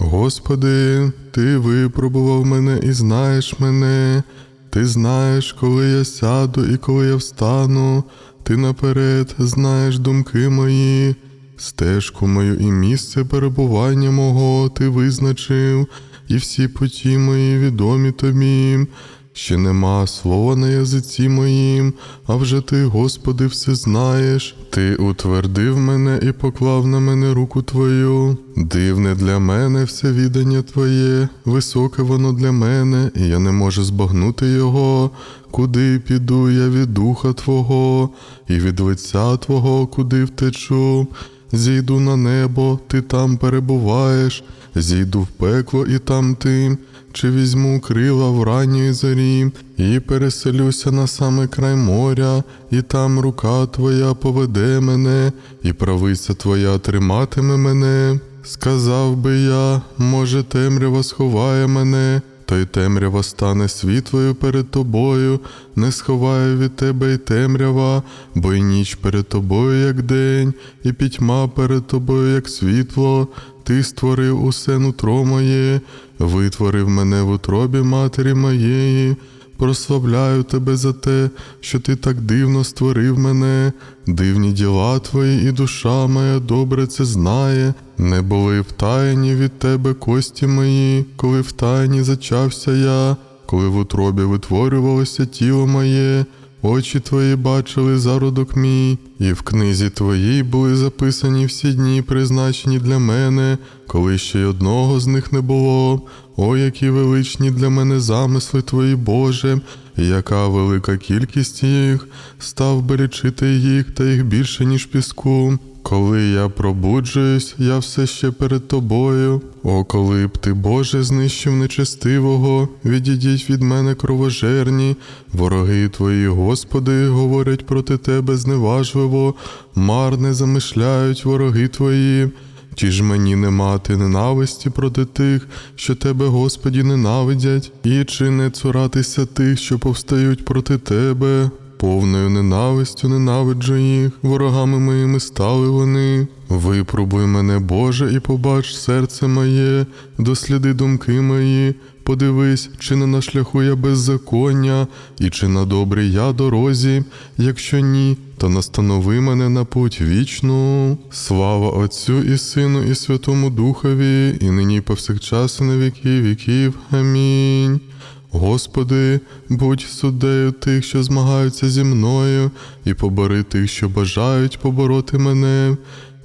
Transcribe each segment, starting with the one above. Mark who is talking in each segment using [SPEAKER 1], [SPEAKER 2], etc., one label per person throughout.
[SPEAKER 1] Господи, Ти випробував мене і знаєш мене. Ти знаєш, коли я сяду і коли я встану. Ти наперед знаєш думки мої, стежку мою і місце перебування мого ти визначив, і всі путі мої відомі тобі. Ще нема слова на язиці моїм, а вже ти, Господи, все знаєш. Ти утвердив мене і поклав на мене руку Твою. Дивне для мене все відання Твоє, високе воно для мене, і я не можу збагнути його. Куди піду я від духа Твого, і від лиця Твого, куди втечу. Зійду на небо, ти там перебуваєш, зійду в пекло, і там ти. Чи візьму крила в ранньої зорі, і переселюся на самий край моря, і там рука твоя поведе мене, і правиця твоя триматиме мене. Сказав би я, може, темрява сховає мене, то й темрява стане світлою перед тобою, не сховає від тебе й темрява, бо й ніч перед тобою, як день, і пітьма перед тобою, як світло. Ти створив усе нутро моє, витворив мене в утробі матері моєї. Прославляю тебе за те, що ти так дивно створив мене, дивні діла твої, і душа моя добре це знає. Не були втаєні від тебе кості мої, коли втаєні зачався я, коли в утробі витворювалося тіло моє. Очі твої бачили зародок мій, і в книзі твоїй були записані всі дні, призначені для мене, коли ще й одного з них не було. О, які величні для мене замисли твої, Боже, яка велика кількість їх, став би лічити їх та їх більше, ніж піску. Коли я пробуджуюсь, я все ще перед тобою. О, коли б ти, Боже, знищив нечестивого, відійдіть від мене кровожерні, вороги твої, Господи, говорять проти тебе зневажливо, марне замишляють вороги твої. Ті ж мені не мати ненависті проти тих, що тебе, Господі, ненавидять, і чи не цуратися тих, що повстають проти тебе. Повною ненавистю ненавиджу їх, ворогами моїми стали вони. Випробуй мене, Боже, і побач серце моє, досліди думки мої, подивись, чи не на шляху я беззаконня, і чи на добрій я дорозі, якщо ні, то настанови мене на путь вічну. Слава Отцю і Сину, і Святому Духові, і нині і повсякчас, і на віки віків. Амінь. Господи, будь суддею тих, що змагаються зі мною, і побори тих, що бажають побороти мене.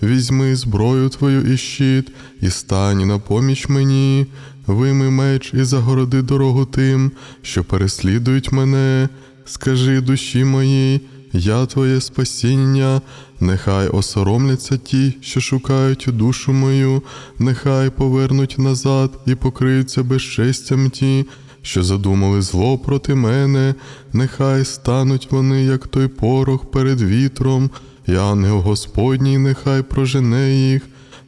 [SPEAKER 1] Візьми зброю твою і щит, і стань на поміч мені, вийми меч і загороди дорогу тим, що переслідують мене. Скажи душі моїй, я твоє спасіння, нехай осоромляться ті, що шукають душу мою, нехай повернуть назад і покриються безчестям ті, що задумали зло проти мене, нехай стануть вони, як той порох перед вітром, і ангел Господній нехай прожене їх,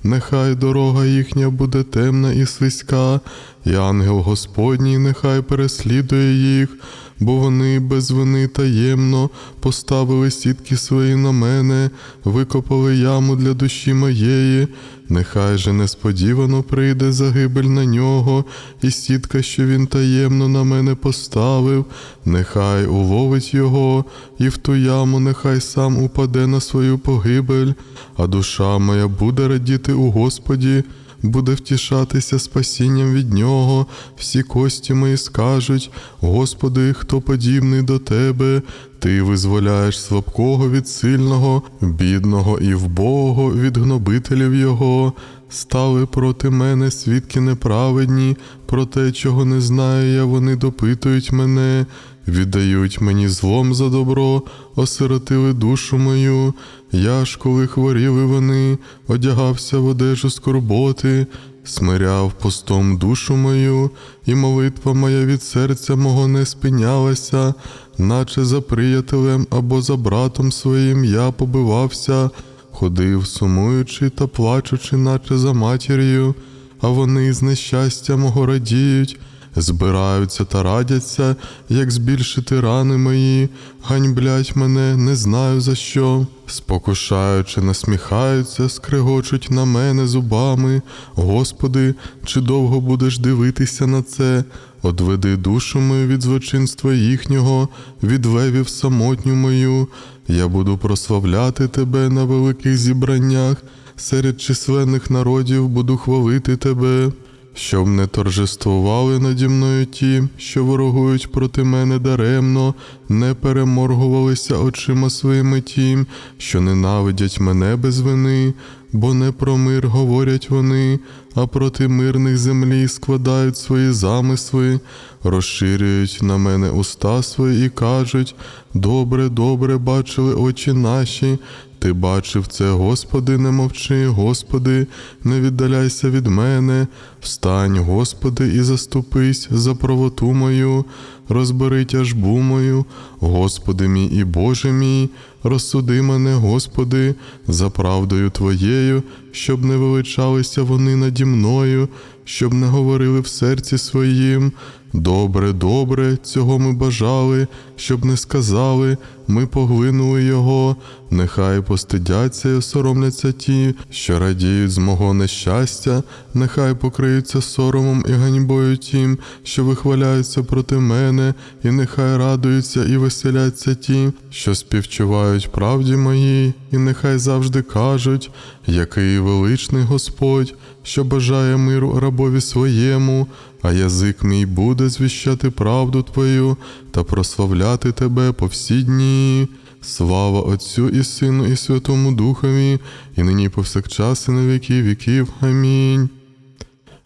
[SPEAKER 1] нехай дорога їхня буде темна і слизька, і ангел Господній нехай переслідує їх, бо вони без вини таємно поставили сітки свої на мене, викопали яму для душі моєї. Нехай же несподівано прийде загибель на нього, і сітка, що він таємно на мене поставив, нехай уловить його, і в ту яму нехай сам упаде на свою погибель, а душа моя буде радіти у Господі. Буде втішатися спасінням від нього, всі кості мої скажуть: Господи, хто подібний до Тебе, Ти визволяєш слабкого від сильного, бідного і вбогого від гнобителів Його. Стали проти мене свідки неправедні, про те, чого не знаю я, вони допитують мене, віддають мені злом за добро, осиротили душу мою. Я ж, коли хворіли вони, одягався в одежу скорботи, смиряв постом душу мою, і молитва моя від серця мого не спинялася, наче за приятелем або за братом своїм я побивався, ходив, сумуючи та плачучи, наче за матір'ю, а вони з нещастя мого радіють. Збираються та радяться, як збільшити рани мої, ганьблять мене, не знаю за що. Спокушаючи, насміхаються, скрегочуть на мене зубами. Господи, чи довго будеш дивитися на це? Одведи душу мою від злочинства їхнього, від левів самотню мою. Я буду прославляти тебе на великих зібраннях, серед численних народів буду хвалити тебе. Щоб не торжествували наді мною ті, що ворогують проти мене даремно, не переморгувалися очима своїми тім, що ненавидять мене без вини, бо не про мир говорять вони, а проти мирних землі складають свої замисли, розширюють на мене уста свої і кажуть: добре, добре бачили очі наші. Ти бачив це, Господи, не мовчи, Господи, не віддаляйся від мене. Встань, Господи, і заступись за правоту мою, розбери тяжбу мою, Господи мій і Боже мій, розсуди мене, Господи, за правдою Твоєю, щоб не величалися вони наді мною, щоб не говорили в серці своїм. Добре, добре, цього ми бажали, щоб не сказали, ми поглинули його, нехай постидяться і осоромляться ті, що радіють з мого нещастя, нехай покриються соромом і ганьбою тім, що вихваляються проти мене, і нехай радуються і веселяться ті, що співчувають правді моїй, і нехай завжди кажуть, який величний Господь, що бажає миру рабові своєму, а язик мій буде звіщати правду Твою та прославляти Тебе по всі дні. Слава Отцю і Сину, і Святому Духові, і нині повсякчас, і на віки віків. Амінь.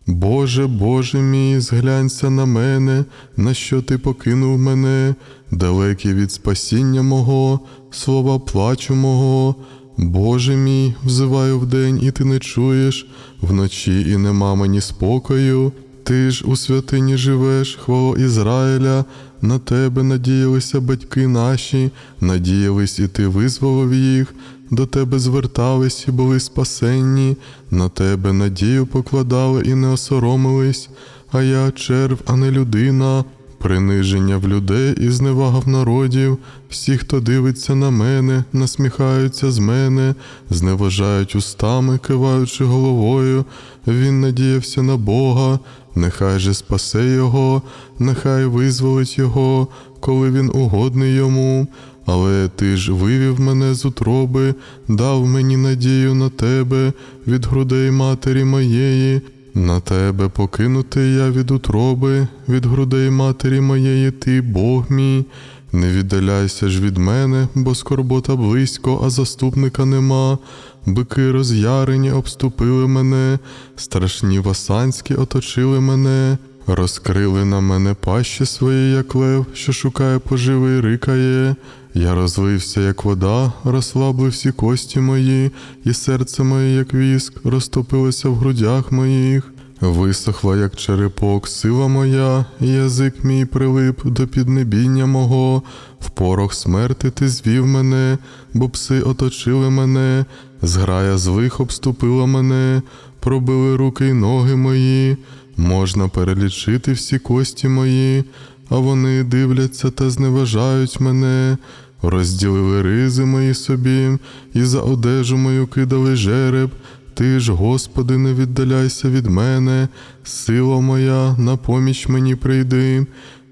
[SPEAKER 1] Боже, Боже мій, зглянься на мене, на що ти покинув мене, далекий від спасіння мого, слова плачу мого. Боже мій, взиваю вдень, і ти не чуєш, вночі і нема мені спокою. Ти ж у святині живеш, хвало Ізраїля, на тебе надіялися батьки наші, надіялись, і ти визволив їх, до тебе звертались і були спасенні, на тебе надію покладали і не осоромились, а я черв, а не людина. Приниження в людей і зневага в народів, всі, хто дивиться на мене, насміхаються з мене, зневажають устами, киваючи головою. Він надіявся на Бога, нехай же спасе його, нехай визволить його, коли він угодний йому. Але ти ж вивів мене з утроби, дав мені надію на тебе від грудей матері моєї. На тебе покинутий я від утроби, від грудей матері моєї ти, Бог мій. Не віддаляйся ж від мене, бо скорбота близько, а заступника нема. Бики роз'ярені обступили мене, страшні васанські оточили мене, розкрили на мене пащі свої, як лев, що шукає поживи і рикає. Я розлився, як вода, розслабли всі кості мої, і серце моє, як віск, розтопилося в грудях моїх. Висохла, як черепок, сила моя, і язик мій прилип до піднебіння мого, в порох смерти ти звів мене, бо пси оточили мене, зграя злих обступила мене, пробили руки й ноги мої, можна перелічити всі кості мої, а вони дивляться та зневажають мене. Розділили ризи мої собі, і за одежу мою кидали жереб. Ти ж, Господи, не віддаляйся від мене, сила моя, на поміч мені прийди,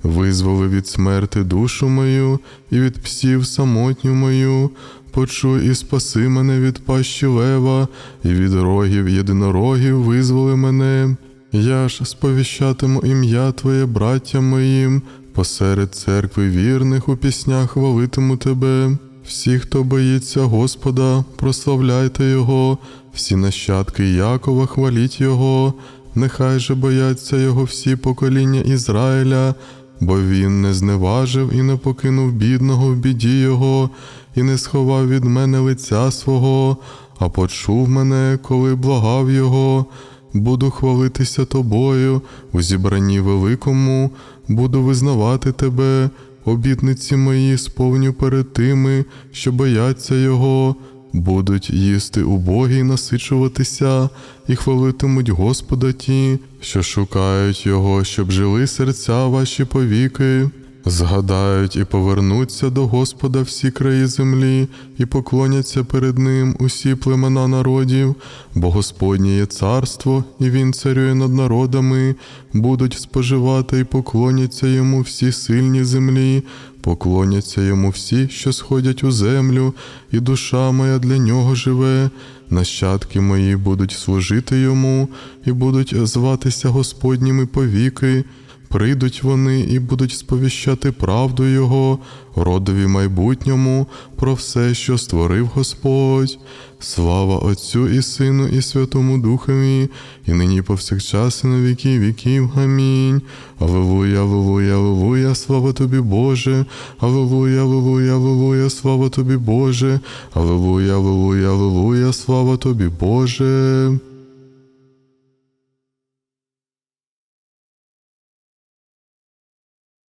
[SPEAKER 1] визволи від смерти душу мою і від псів самотню мою, почуй і спаси мене від пащі лева, і від рогів єдинорогів визволи мене. Я ж сповіщатиму ім'я Твоє, браттям моїм, посеред церкви вірних у піснях хвалитиму Тебе. Всі, хто боїться Господа, прославляйте Його, всі нащадки Якова хваліть Його, нехай же бояться Його всі покоління Ізраїля, бо Він не зневажив і не покинув бідного в біді Його, і не сховав від мене лиця свого, а почув мене, коли благав Його. Буду хвалитися тобою у зібранні великому, буду визнавати тебе, обітниці мої сповню перед тими, що бояться Його. Будуть їсти убогі насичуватися, і хвалитимуть Господа ті, що шукають Його, щоб жили серця ваші повіки. Згадають і повернуться до Господа всі краї землі, і поклоняться перед Ним усі племена народів, бо Господнє є царство, і Він царює над народами, будуть споживати і поклоняться йому всі сильні землі, поклоняться йому всі, що сходять у землю, і душа моя для нього живе. Нащадки мої будуть служити йому, і будуть зватися Господніми повіки. Прийдуть вони і будуть сповіщати правду Його, родові майбутньому, про все, що створив Господь. Слава Отцю і Сину, і Святому Духові, і нині повсякчас, і на віки віків. Амінь. Аллилуйя, аллилуйя, аллилуйя, слава тобі, Боже. Аллилуйя, аллилуйя, аллилуйя, слава тобі, Боже. Аллилуйя, аллилуйя, аллилуйя, слава тобі, Боже.